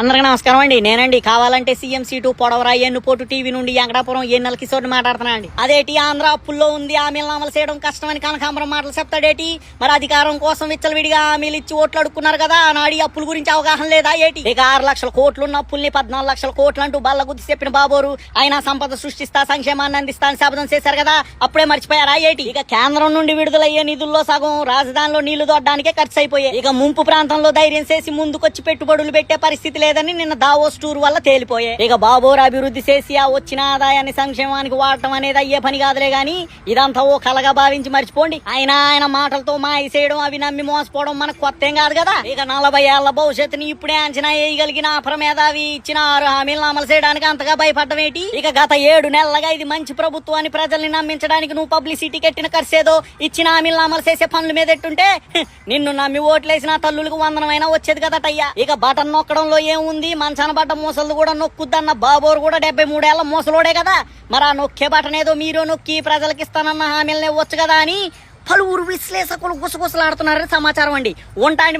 అందరికీ నమస్కారం అండి. నేనండి. కావాలంటే సీఎం సీటు పొడవరాయి ఎన్నుపోటు టీవీ నుండి వెంకటాపురం ఎన్నెల కిషోర్ని మాట్లాడుతున్నా అండి అదేటి ఆంధ్ర అప్పుల్లో ఉంది. హామీలను అమలు చేయడం కష్టమని కనకాంబరం మాటలు చెప్తాడేటి? మరి అధికారం కోసం విచ్చలవిడిగా హామీలు ఇచ్చి ఓట్లు అడుక్కున్నారు కదా నాడి అప్పుల గురించి అవగాహన లేదా ఏటి? ఇక ఆరు లక్షల కోట్లున్న అప్పుల్ని పద్నాలుగు లక్షల కోట్లు అంటూ బల్ల గుద్ది చెప్పిన బాబోరు. ఆయన సంపద సృష్టిస్తా సంక్షేమాన్ని అందిస్తా అని శబ్దం చేశారు కదా అప్పుడే మర్చిపోయారా ఏటి? ఇక కేంద్రం నుండి విడుదలయ్యే నిధుల్లో సగం రాజధానిలో నీళ్ళు దొడ్డానికే ఖర్చు అయిపోయాయి. ఇక ముంపు ప్రాంతంలో ధైర్యం చేసి ముందుకొచ్చి పెట్టుబడులు పెట్టే పరిస్థితి లేదని నిన్న దావోస్ టూర్ వల్ల తేలిపోయాయి ఇక బాబోర్ అభివృద్ధి చేసి ఆ వచ్చిన ఆదాయాన్ని సంక్షేమానికి వాడటం అనేది అయ్యే పని కాదులే గాని ఇదంతా ఓ కలగా భావించి మర్చిపోండి. ఆయన ఆయన మాటలతో మాయ చేయడం అవి నమ్మి మోసపోవడం మనకు కొత్త ఏం కాదు కదా? ఇక నలభై ఏళ్ళ భవిష్యత్తుని ఇప్పుడే అంచనా వేయగలిగిన అవి ఇచ్చిన ఆరు హామీలను అమలు చేయడానికి అంతగా భయపడడం ఏంటి? ఇక గత ఏడు నెలలుగా ఇది మంచి ప్రభుత్వాన్ని ప్రజల్ని నమ్మించడానికి నువ్వు పబ్లిసిటీ కట్టిన ఖర్చేదో ఇచ్చిన హామీలను అమలు చేసే పనుల మీద ఎట్టుంటే నిన్ను నమ్మి ఓట్లేసిన తల్లులకు వందనమైనా వచ్చేది కదటయ్యా. ఇక బటన్ నొక్కడంలో ఏముంది? మంచాన బట్ట మూసలు కూడా నొక్కుద్దన్న బాబోరు కూడా డెబ్బై మూడేళ్ళ మూసలోడే కదా. మరి ఆ నొక్కే బట్టనేదో మీరు నొక్కి ప్రజలకు ఇస్తానన్న హామీలనే ఇవ్వచ్చు కదా అని పలువురు విశ్లేషకులు గుసగుసలాడుతున్నారని సమాచారం అండి. ఉంటాండి